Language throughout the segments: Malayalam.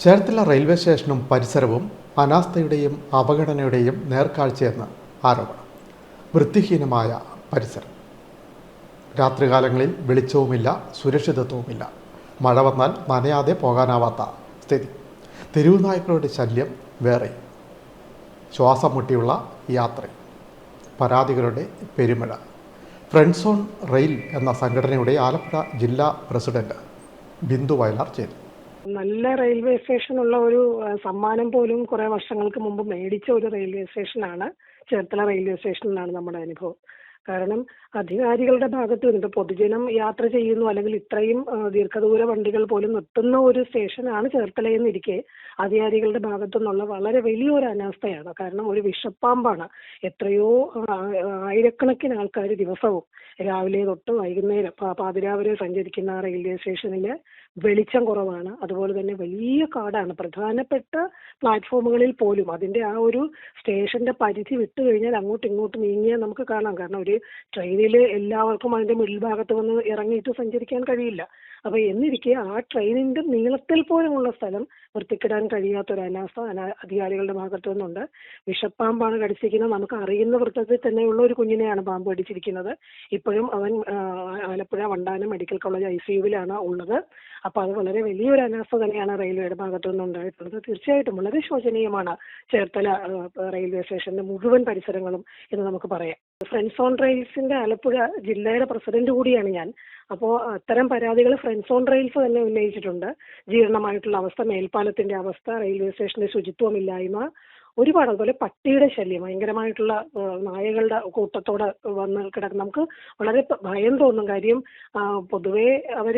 ചേർത്തല റെയിൽവേ സ്റ്റേഷനും പരിസരവും അനാസ്ഥയുടെയും അവഗണനയുടെയും നേർക്കാഴ്ചയെന്ന് ആരോപണം. വൃത്തിഹീനമായ പരിസരം. രാത്രികാലങ്ങളിൽ വെളിച്ചവുമില്ല സുരക്ഷിതത്വവുമില്ല. മഴ വന്നാൽ നനയാതെ പോകാനാവാത്ത സ്ഥിതി. തെരുവുനായ്ക്കളുടെ ശല്യം വേറെ. ശ്വാസം മുട്ടിയുള്ള യാത്ര. പരാതികളുടെ പെരുമഴ. ഫ്രണ്ട്സോൺ റെയിൽ എന്ന സംഘടനയുടെ ആലപ്പുഴ ജില്ലാ പ്രസിഡന്റ് ബിന്ദു വയലാർ ചെയ്തു നല്ല റെയിൽവേ സ്റ്റേഷൻ ഉള്ള ഒരു സമ്മാനം പോലും കുറെ വർഷങ്ങൾക്ക് മുമ്പ് മേടിച്ച ഒരു റെയിൽവേ സ്റ്റേഷനാണ് ചേർത്തല റെയിൽവേ സ്റ്റേഷൻ എന്നാണ് നമ്മുടെ അനുഭവം. കാരണം അധികാരികളുടെ ഭാഗത്ത് നിന്ന് പൊതുജനം യാത്ര ചെയ്യുന്നു അല്ലെങ്കിൽ ഇത്രയും ദീർഘദൂര വണ്ടികൾ പോലും നിർത്തുന്ന ഒരു സ്റ്റേഷനാണ് ചേർത്തലയെന്നിരിക്കെ അധികാരികളുടെ ഭാഗത്തു നിന്നുള്ള വളരെ വലിയൊരു അനാസ്ഥയാണ്. കാരണം ഒരു വിഷപ്പാമ്പാണ്. എത്രയോ ആയിരക്കണക്കിന് ആൾക്കാർ ദിവസവും രാവിലെ തൊട്ട് വൈകുന്നേരം പാതിരാവരെ സഞ്ചരിക്കുന്ന റെയിൽവേ സ്റ്റേഷനിൽ വെളിച്ചം കുറവാണ്. അതുപോലെ തന്നെ വലിയ കാടാണ്. പ്രധാനപ്പെട്ട പ്ലാറ്റ്ഫോമുകളിൽ പോലും അതിന്റെ ആ ഒരു സ്റ്റേഷന്റെ പരിധി വിട്ടു കഴിഞ്ഞാൽ അങ്ങോട്ടും ഇങ്ങോട്ടും നീങ്ങിയാൽ നമുക്ക് കാണാം. കാരണം ഒരു ട്രെയിനിൽ എല്ലാവർക്കും അതിന്റെ മിഡിൽ ഭാഗത്ത് വന്ന് ഇറങ്ങിയിട്ട് സഞ്ചരിക്കാൻ കഴിയില്ല. അപ്പൊ എന്നിരിക്കെ ആ ട്രെയിനിന്റെ നീളത്തിൽ പോലുമുള്ള സ്ഥലം വൃത്തിക്കിടാൻ കഴിയാത്ത ഒരു അനാസ്ഥ അനാ- അധികാരികളുടെ ഭാഗത്തു നിന്നുണ്ട്. വിഷപ്പാമ്പാണ് കടിച്ചിരിക്കുന്നത്. നമുക്ക് അറിയുന്ന വൃത്തത്തിൽ തന്നെയുള്ള ഒരു കുഞ്ഞിനെയാണ് പാമ്പ് കടിച്ചിരിക്കുന്നത്. ഇപ്പോഴും അവൻ ആലപ്പുഴ വണ്ടാനം മെഡിക്കൽ കോളേജ് ഐ സിയുവിലാണ് ഉള്ളത്. അപ്പൊ അത് വളരെ വലിയൊരു അനാസ്ഥ തന്നെയാണ് റെയിൽവേയുടെ ഭാഗത്തു നിന്നുണ്ടായിട്ടുള്ളത്. തീർച്ചയായിട്ടും വളരെ ശോചനീയമാണ് ചേർത്തല റെയിൽവേ സ്റ്റേഷന്റെ മുഴുവൻ പരിസരങ്ങളും എന്ന് നമുക്ക് പറയാം. ഫ്രണ്ട്സ് ഓൺ റെയിൽസിന്റെ ആലപ്പുഴ ജില്ലയുടെ പ്രസിഡന്റ് കൂടിയാണ് ഞാൻ. അപ്പോൾ അത്തരം പരാതികൾ ഫ്രണ്ട്സ് ഓൺ റെയിൽസ് തന്നെ ഉന്നയിച്ചിട്ടുണ്ട്. ജീർണമായിട്ടുള്ള അവസ്ഥ മേൽപ്പാലത്തിന്റെ അവസ്ഥ റെയിൽവേ സ്റ്റേഷന്റെ ശുചിത്വമില്ലായ്മ ഒരുപാട് അതുപോലെ പട്ടിയുടെ ശല്യം ഭയങ്കരമായിട്ടുള്ള നായകളുടെ കൂട്ടത്തോടെ വന്ന് കിടക്കും നമുക്ക് വളരെ ഭയം തോന്നും കാര്യം പൊതുവേ അവർ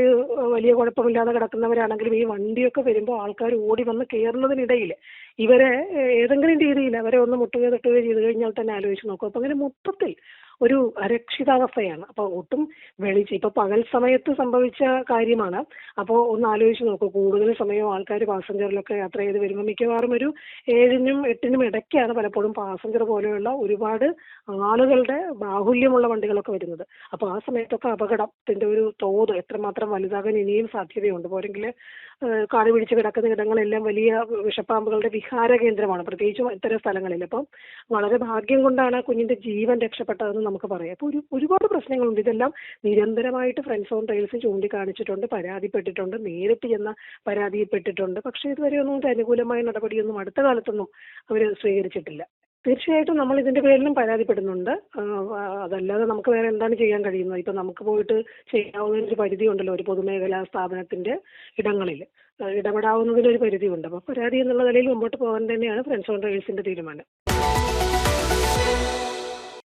വലിയ കുഴപ്പമില്ലാതെ കിടക്കുന്നവരാണെങ്കിലും ഈ വണ്ടിയൊക്കെ വരുമ്പോൾ ആൾക്കാർ ഓടി വന്ന് കയറുന്നതിനിടയിൽ ഇവരെ ഏതെങ്കിലും രീതിയിൽ അവരെ ഒന്ന് മുട്ടുകയോ തട്ടുകയോ ചെയ്ത് കഴിഞ്ഞാൽ തന്നെ ആലോചിച്ച് നോക്കും. അപ്പൊ അങ്ങനെ മൊത്തത്തിൽ ഒരു അരക്ഷിതാവസ്ഥയാണ്. അപ്പൊ ഒട്ടും വെളിച്ചം ഇപ്പൊ പകൽ സമയത്ത് സംഭവിച്ച കാര്യമാണ്. അപ്പോൾ ഒന്ന് ആലോചിച്ച് നോക്കൂ കൂടുതൽ സമയം ആൾക്കാർ പാസഞ്ചറിലൊക്കെ യാത്ര ചെയ്ത് വരുമ്പോൾ മിക്കവാറും ഒരു ഏഴിനും എട്ടിനും ഇടയ്ക്കാണ് പലപ്പോഴും പാസഞ്ചർ പോലെയുള്ള ഒരുപാട് ആളുകളുടെ ബാഹുല്യമുള്ള വണ്ടികളൊക്കെ വരുന്നത്. അപ്പോൾ ആ സമയത്തൊക്കെ അപകടത്തിന്റെ ഒരു തോത് എത്രമാത്രം വലുതാകാൻ ഇനിയും സാധ്യതയുണ്ട്. പോരെങ്കിൽ കാട് പിടിച്ച് കിടക്കുന്ന ഇടങ്ങളെല്ലാം വലിയ വിഷപ്പാമ്പുകളുടെ വിഹാര കേന്ദ്രമാണ്. പ്രത്യേകിച്ചും ഇത്തരം സ്ഥലങ്ങളിൽ. അപ്പം വളരെ ഭാഗ്യം കൊണ്ടാണ് കുഞ്ഞിന്റെ ജീവൻ രക്ഷപ്പെട്ടതെന്ന് നമുക്ക് പറയാം. അപ്പോൾ ഒരു ഒരുപാട് പ്രശ്നങ്ങളുണ്ട്. ഇതെല്ലാം നിരന്തരമായിട്ട് ഫ്രണ്ട്സ് ഓൺ റെയിൽസ് ചൂണ്ടിക്കാണിച്ചിട്ടുണ്ട് പരാതിപ്പെട്ടിട്ടുണ്ട് നേരിട്ട് ചെന്ന പരാതിപ്പെട്ടിട്ടുണ്ട്. പക്ഷേ ഇതുവരെ ഒന്നും അനുകൂലമായ നടപടിയൊന്നും അടുത്ത കാലത്തൊന്നും അവർ സ്വീകരിച്ചിട്ടില്ല. തീർച്ചയായിട്ടും നമ്മൾ ഇതിന്റെ പേരിലും പരാതിപ്പെടുന്നുണ്ട്. അതല്ലാതെ നമുക്ക് വേറെ എന്താണ് ചെയ്യാൻ കഴിയുന്നത്? ഇപ്പൊ നമുക്ക് പോയിട്ട് ചെയ്യാവുന്ന ഒരു പരിധി ഉണ്ടല്ലോ ഒരു പൊതുമേഖലാ സ്ഥാപനത്തിന്റെ ഇടങ്ങളിൽ. ഇടപെടാവുന്നതിനൊരു പരിധിയുണ്ട്. അപ്പൊ പരാതി എന്നുള്ള നിലയിൽ മുമ്പോട്ട് പോകാൻ തന്നെയാണ് ഫ്രണ്ട്സ് ഓൺ റെയിൽസിന്റെ തീരുമാനം.